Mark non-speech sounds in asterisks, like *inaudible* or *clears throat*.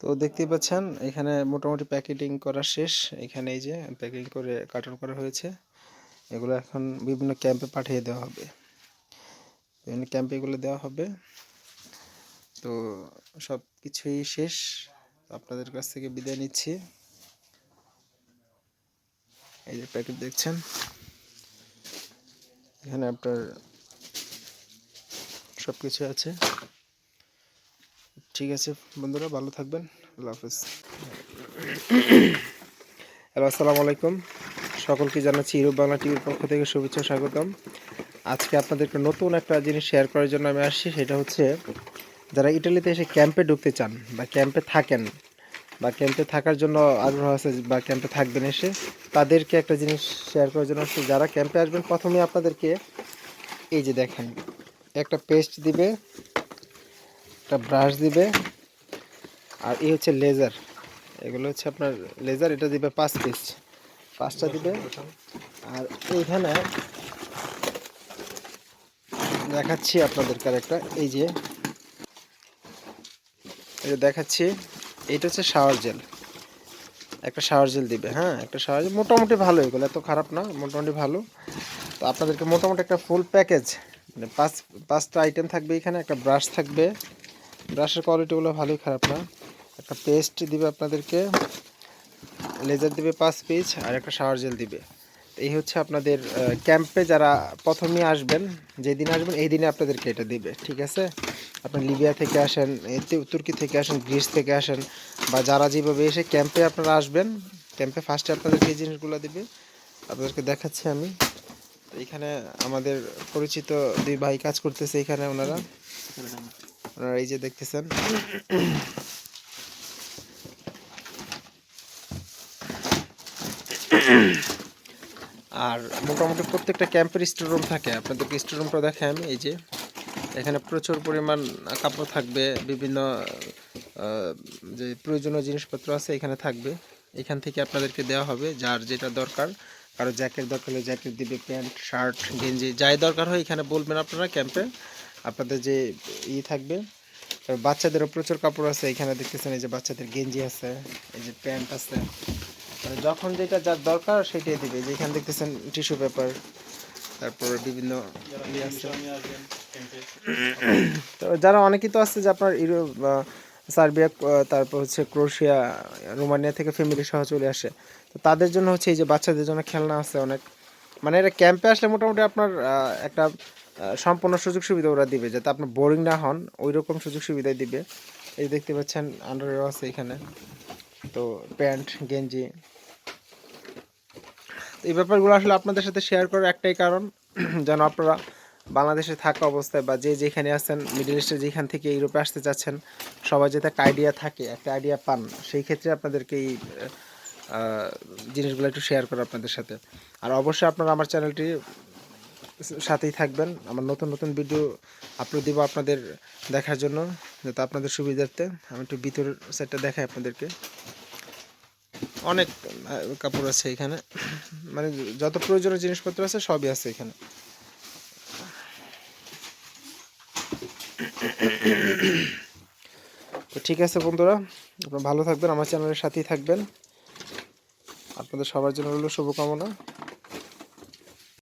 তো দেখতেই পাচ্ছেন, এখানে মোটামুটি প্যাকেটিং করা শেষ। এখানে এই যে প্যাকেটিং করে কার্টন করা হয়েছে। এগুলো এখন বিভিন্ন ক্যাম্পে পাঠিয়ে দেওয়া হবে। বিভিন্ন ক্যাম্পে এগুলো দেওয়া হবে। তো সব কিছুই শেষ। আপনাদের কাছ থেকে বিদায় নিচ্ছি। এই যে প্যাকেট দেখছেন? এখানে আপনার সব কিছু আছে। ঠিক আছে বন্ধুরা, ভালো থাকবেন। আল্লাহ হাফেজ। হ্যালো, আসসালামু আলাইকুম। সকলকে জানাচ্ছি ইউরোপ বাংলা টিভির পক্ষ থেকে শুভেচ্ছা, স্বাগতম। আজকে আপনাদেরকে নতুন একটা জিনিস শেয়ার করার জন্য আমি আসছি, সেটা হচ্ছে যারা ইটালিতে এসে ক্যাম্পে ঢুকতে চান বা ক্যাম্পে থাকেন বা ক্যাম্পে থাকার জন্য আগ্রহ আছে বা ক্যাম্পে থাকবেন এসে, তাদেরকে একটা জিনিস শেয়ার করার জন্য আসছি। যারা ক্যাম্পে আসবেন, প্রথমে আপনাদেরকে এই যে দেখেন, একটা পেস্ট দিবে একটা ব্রাশ দিবে। আর এই হচ্ছে লেজার এগুলো হচ্ছে আপনার লেজার এটা দিবে পাঁচ পিস পাঁচটা দিবে। আর এইখানে দেখাচ্ছি আপনাদেরকে একটা এই যে এটা দেখাচ্ছি এটা হচ্ছে শাওয়ার জেল একটা শাওয়ার জেল দিবে হ্যাঁ একটা শাওয়ার জেল মোটামুটি ভালো, এগুলো এত খারাপ না, মোটামুটি ভালো। তো আপনাদেরকে মোটামুটি একটা ফুল প্যাকেজ মানে পাঁচ, পাঁচটা আইটেম থাকবে এখানে, একটা ব্রাশ থাকবে। ব্রাশের কোয়ালিটিগুলো ভালোই খারাপ না। একটা পেস্ট দিবে আপনাদেরকে লেজার দিবে পাঁচ পিস আর একটা শাওয়ার জেল দিবে। এই হচ্ছে আপনাদের ক্যাম্পে যারা প্রথমেই আসবেন, যেদিন আসবেন, এই দিনে আপনাদেরকে এটা দিবে, ঠিক আছে? আপনি লিবিয়া থেকে আসেন তুর্কি থেকে আসেন গ্রিস থেকে আসেন, বা যারা যেভাবে এসে ক্যাম্পে আপনারা আসবেন ক্যাম্পে ফার্স্টে আপনাদেরকে এই জিনিসগুলো দিবে। আপনাদেরকে দেখাচ্ছি আমি। এখানে আমাদের পরিচিত দুই ভাই কাজ করতেছে এখানে ওনারা। ওনারা এই যে দেখতেছেন। আর মোটামুটি প্রত্যেকটা ক্যাম্পের স্টোর রুম থাকে। আপনাদেরকে স্টোর রুমটা দেখাই আমি, এই যে। এখানে প্রচুর পরিমাণ কাপড় থাকবে, বিভিন্ন যে প্রয়োজনীয় জিনিসপত্র আছে এখানে থাকবে। এখান থেকে আপনাদেরকে দেওয়া হবে, যার যেটা দরকার। কারও জ্যাকেট দরকার হলে জ্যাকেট দিবে, প্যান্ট শার্ট গেঞ্জি, যাই দরকার হয় এখানে বলবেন আপনারা ক্যাম্পে আপনাদের যে ই থাকবে বাচ্চাদেরও প্রচুর কাপড় আছে, এখানে দেখতেছেন এই যে বাচ্চাদের গেঞ্জি আছে, এই যে প্যান্ট আছে। মানে যখন যেটা যার দরকার সেটাই দিবে যে এখানে দেখতেছেন টিস্যু পেপার, তারপর বিভিন্ন তো যারা অনেকেই তো আছে যে আপনার ইউরোপ সার্বিয়া তারপর হচ্ছে ক্রোশিয়া, রোমানিয়া থেকে ফ্যামিলি সহ চলে আসে, তো তাদের জন্য হচ্ছে এই যে বাচ্চাদের জন্য খেলনা আছে অনেক। মানে এটা ক্যাম্পে আসলে মোটামুটি আপনার একটা সম্পূর্ণ সুযোগ সুবিধা ওরা দিবে, যাতে আপনার বোরিং না হন ওই রকম সুযোগ সুবিধাই দিবে। এই দেখতে পাচ্ছেন আন্ডারওয়্যার আছে এখানে। তো প্যান্ট, গেঞ্জি। এই ব্যাপারগুলো আসলে আপনাদের সাথে শেয়ার করার একটাই কারণ, *clears throat* যেন আপনারা বাংলাদেশে থাকা অবস্থায় বা যে যেখানে আছেন মিডল ইস্টে যেখান থেকে ইউরোপে আসতে চাচ্ছেন সবাই যাতে একটা আইডিয়া থাকে, একটা আইডিয়া পান, সেই ক্ষেত্রে আপনাদেরকে এই জিনিসগুলো একটু শেয়ার করা আপনাদের সাথে। আর অবশ্যই আপনারা আমার চ্যানেলটি সাথেই থাকবেন। আমার নতুন নতুন ভিডিও আপলোড দিব আপনাদের দেখার জন্য, যাতে আপনাদের সুবিধার্থে আমি একটু ভিতর সেটটা দেখাই আপনাদেরকে। অনেক কাপড় আছে এখানে। মানে যত প্রয়োজনীয় জিনিসপত্র আছে সবই আছে এখানে। তো ঠিক আছে বন্ধুরা, আপনারা ভালো থাকবেন, আমার চ্যানেলের সাথেই থাকবেন। আপনাদের সবার জন্য রইল শুভকামনা।